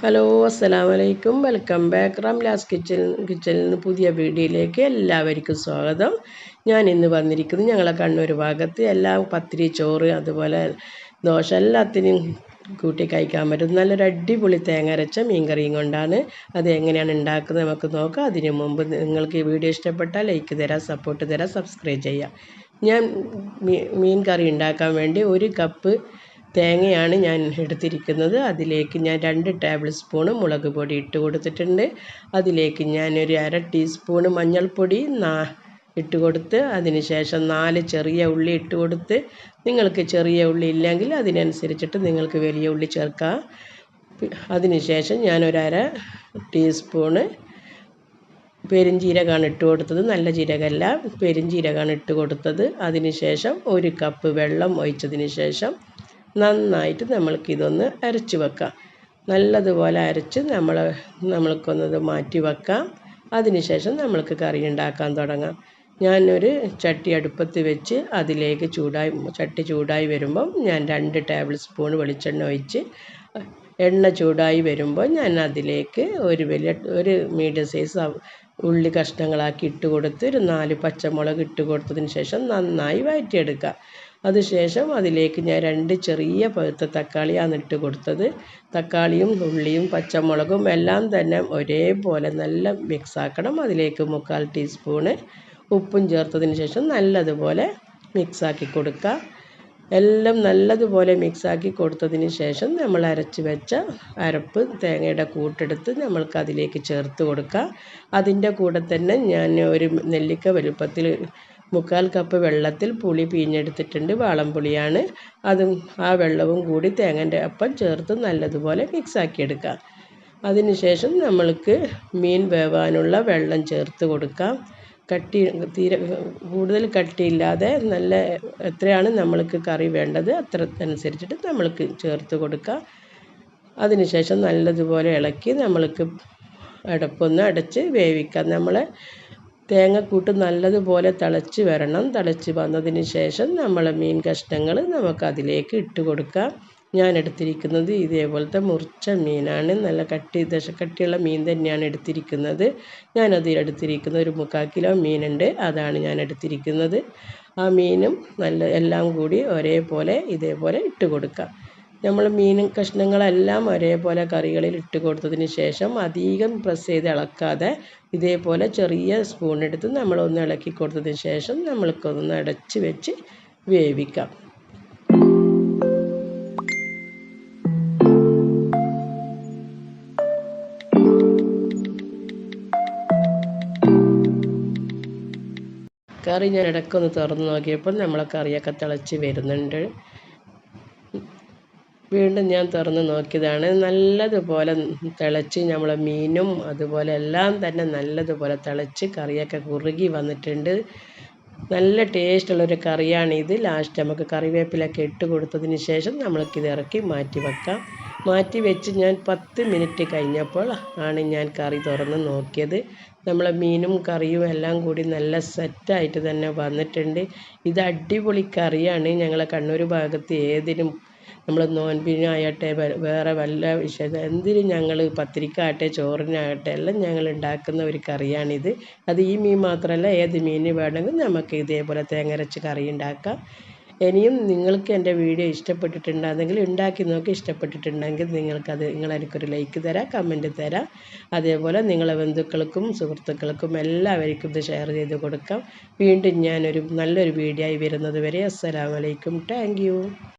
Hello അസ്സലാം വലൈക്കും welcome back Ramla's kitchen കിച്ചനിൽ നിന്ന് പുതിയ വീഡിയോയിലേക്ക് എല്ലാവർക്കും സ്വാഗതം. ഞാൻ ഇന്ന് വന്നിരിക്കുന്നത് ഞങ്ങളെ കണ്ണൂർ ഭാഗത്ത്. എല്ലാം പത്തിരി ചോറ് അതുപോലെ ദോശ എല്ലാത്തിനും കൂട്ടി കഴിക്കാൻ പറ്റും. നല്ലൊരു അടിപൊളി തേങ്ങ അരച്ച മീൻകറിയും കൊണ്ടാണ് അത് എങ്ങനെയാണ് ഉണ്ടാക്കുന്നത് നമുക്ക് നോക്കാം. അതിനു മുമ്പ് നിങ്ങൾക്ക് ഈ വീഡിയോ ഇഷ്ടപ്പെട്ടാൽ ലൈക്ക് തരാം സപ്പോർട്ട് തരാം സബ്സ്ക്രൈബ് ചെയ്യാം. ഞാൻ മീൻ കറി ഉണ്ടാക്കാൻ വേണ്ടി ഒരു കപ്പ് തേങ്ങയാണ് ഞാൻ എടുത്തിരിക്കുന്നത്. അതിലേക്ക് ഞാൻ രണ്ട് ടേബിൾ സ്പൂണ് മുളക് പൊടി ഇട്ട് കൊടുത്തിട്ടുണ്ട്. അതിലേക്ക് ഞാൻ ഒരു അര ടീസ്പൂണ് മഞ്ഞൾപ്പൊടി നാ ഇട്ട് കൊടുത്ത് അതിന് ശേഷം നാല് ചെറിയ ഉള്ളി ഇട്ട് കൊടുത്ത് നിങ്ങൾക്ക് ചെറിയ ഉള്ളി ഇല്ലെങ്കിൽ അതിനനുസരിച്ചിട്ട് നിങ്ങൾക്ക് വലിയ ഉള്ളി ചേർക്കാം. അതിന് ശേഷം ഞാനൊരര ടീസ്പൂണ് പെരുംജീരകമാണ് ഇട്ട് കൊടുത്തത്. നല്ല ജീരകമല്ല പെരുംജീരകമാണ് ഇട്ട് കൊടുത്തത്. അതിന് ശേഷം ഒരു കപ്പ് വെള്ളം ഒഴിച്ചതിന് ശേഷം നന്നായിട്ട് നമ്മൾക്കിതൊന്ന് അരച്ച് വെക്കാം. നല്ലതുപോലെ അരച്ച് നമ്മൾ നമ്മൾക്കൊന്നത് മാറ്റി വെക്കാം. അതിനുശേഷം നമ്മൾക്ക് കറി ഉണ്ടാക്കാൻ തുടങ്ങാം. ഞാനൊരു ചട്ടി അടുപ്പത്ത് വെച്ച് അതിലേക്ക് ചൂടായി ചട്ടി ചൂടായി വരുമ്പം ഞാൻ രണ്ട് ടേബിൾ സ്പൂൺ വെളിച്ചെണ്ണ ഒഴിച്ച് എണ്ണ ചൂടായി വരുമ്പോൾ ഞാൻ അതിലേക്ക് ഒരു വലിയ ഒരു മീഡിയം സൈസ് ഉള്ളി കഷ്ണങ്ങളാക്കി ഇട്ട് കൊടുത്ത് ഒരു നാല് പച്ചമുളക് ഇട്ട് കൊടുത്തതിന് ശേഷം നന്നായി വഴറ്റിയെടുക്കുക അതിനുശേഷം അതിലേക്ക് ഞാൻ രണ്ട് ചെറിയ പഴുത്ത തക്കാളിയാണ് ഇട്ട് കൊടുത്തത്. തക്കാളിയും ഉള്ളിയും പച്ചമുളകും എല്ലാം തന്നെ ഒരേപോലെ നല്ല മിക്സാക്കണം അതിലേക്ക് മുക്കാൽ ടീസ്പൂണ് ഉപ്പും ചേർത്തതിന് ശേഷം നല്ലതുപോലെ മിക്സാക്കി കൊടുക്കുക. എല്ലാം നല്ലതുപോലെ മിക്സാക്കി കൊടുത്തതിന് ശേഷം നമ്മൾ അരച്ച് വെച്ച അരപ്പ് തേങ്ങയുടെ കൂട്ടെടുത്ത് നമ്മൾക്ക് അതിലേക്ക് ചേർത്ത് കൊടുക്കുക. അതിന്റെ കൂടെ തന്നെ ഞാൻ ഒരു നെല്ലിക്ക വലുപ്പത്തിൽ മുക്കാൽ കപ്പ് വെള്ളത്തിൽ പുളി പിഴിഞ്ഞെടുത്തിട്ടുണ്ട്. വാളംപുളിയാണ് അതും ആ വെള്ളവും കൂടി തേങ്ങന്റെ അപ്പം ചേർത്ത് നല്ലതുപോലെ മിക്സാക്കി എടുക്കാം. അതിനുശേഷം നമ്മൾക്ക് മീൻ വേവാനുള്ള വെള്ളം ചേർത്ത് കൊടുക്കാം. കട്ടി തീരെ കൂടുതൽ കട്ടിയില്ലാതെ നല്ല എത്രയാണ് നമ്മൾക്ക് കറി വേണ്ടത് അത്ര അനുസരിച്ചിട്ട് നമ്മൾക്ക് ചേർത്ത് കൊടുക്കാം. അതിനുശേഷം നല്ലതുപോലെ ഇളക്കി നമ്മൾക്ക് അടപ്പൊന്ന് അടച്ച് വേവിക്കാം. നമ്മളെ തേങ്ങക്കൂട്ട് നല്ലതുപോലെ തിളച്ച് വരണം. തിളച്ച് വന്നതിന് ശേഷം നമ്മൾ മീൻ കഷ്ണങ്ങൾ നമുക്ക് അതിലേക്ക് ഇട്ട് കൊടുക്കാം. ഞാൻ എടുത്തിരിക്കുന്നത് ഇതേപോലത്തെ മുറിച്ച മീനാണ്. നല്ല കട്ടി ദശക്കട്ടിയുള്ള മീൻ തന്നെയാണ് എടുത്തിരിക്കുന്നത്. ഞാനത് എടുത്തിരിക്കുന്നത് ഒരു മുക്കാൽ കിലോ മീനുണ്ട്. അതാണ് ഞാൻ എടുത്തിരിക്കുന്നത് ആ മീനും നല്ല എല്ലാം കൂടി ഒരേപോലെ ഇതേപോലെ ഇട്ട് കൊടുക്കാം. നമ്മൾ മീനും കഷ്ണങ്ങളെല്ലാം ഒരേപോലെ കറികളിൽ ഇട്ട് കൊടുത്തതിന് ശേഷം അധികം പ്രസ് ചെയ്ത് ഇളക്കാതെ ഇതേപോലെ ചെറിയ സ്പൂൺ എടുത്ത് നമ്മളൊന്ന് ഇളക്കി കൊടുത്തതിന് ശേഷം നമ്മൾക്കൊന്ന് അടച്ച് വെച്ച് വേവിക്കാം. കറി ഞാൻ ഇടയ്ക്കൊന്ന് തുറന്ന് നോക്കിയപ്പോൾ നമ്മളെ കറിയൊക്കെ തിളച്ച് വരുന്നുണ്ട്. വീണ്ടും ഞാൻ തുറന്ന് നോക്കിയതാണ്. നല്ലതുപോലെ തിളച്ച് നമ്മളെ മീനും അതുപോലെ എല്ലാം തന്നെ നല്ലതുപോലെ തിളച്ച് കറിയൊക്കെ കുറുകി വന്നിട്ടുണ്ട്. നല്ല ടേസ്റ്റുള്ളൊരു കറിയാണിത്. ലാസ്റ്റ് നമുക്ക് കറിവേപ്പിലൊക്കെ ഇട്ട് കൊടുത്തതിന് ശേഷം നമ്മൾക്കിത് ഇറക്കി മാറ്റി വെക്കാം. മാറ്റി വെച്ച് ഞാൻ പത്ത് മിനിറ്റ് കഴിഞ്ഞപ്പോൾ ആണ് ഞാൻ കറി തുറന്ന് നോക്കിയത്. നമ്മളെ മീനും കറിയും എല്ലാം കൂടി നല്ല സെറ്റായിട്ട് തന്നെ വന്നിട്ടുണ്ട്. ഇത് അടിപൊളി കറിയാണ്. ഞങ്ങളെ കണ്ണൂർ ഭാഗത്ത് ഏതിനും നമ്മൾ നോൻപിനാകട്ടെ വേറെ വല്ല വിശേഷം എന്തിനും ഞങ്ങൾ പത്തിരിക്കാകട്ടെ ചോറിനാകട്ടെ എല്ലാം ഞങ്ങൾ ഉണ്ടാക്കുന്ന ഒരു കറിയാണിത്. അത് ഈ മീൻ മാത്രമല്ല ഏത് മീൻ വേണമെങ്കിലും നമുക്ക് ഇതേപോലെ തേങ്ങരച്ച് കറി ഉണ്ടാക്കാം. ഇനിയും നിങ്ങൾക്ക് എന്റെ വീഡിയോ ഇഷ്ടപ്പെട്ടിട്ടുണ്ടെങ്കിൽ ഉണ്ടാക്കി നോക്കി ഇഷ്ടപ്പെട്ടിട്ടുണ്ടെങ്കിൽ നിങ്ങൾക്കത് നിങ്ങളെനിക്കൊരു ലൈക്ക് തരാം കമന്റ് തരാം. അതേപോലെ നിങ്ങളെ ബന്ധുക്കൾക്കും സുഹൃത്തുക്കൾക്കും എല്ലാവർക്കും ഇത് ഷെയർ ചെയ്ത് കൊടുക്കാം. വീണ്ടും ഞാനൊരു നല്ലൊരു വീഡിയോ ആയി വരുന്നത് വരെ അസ്സലാമലൈക്കും താങ്ക്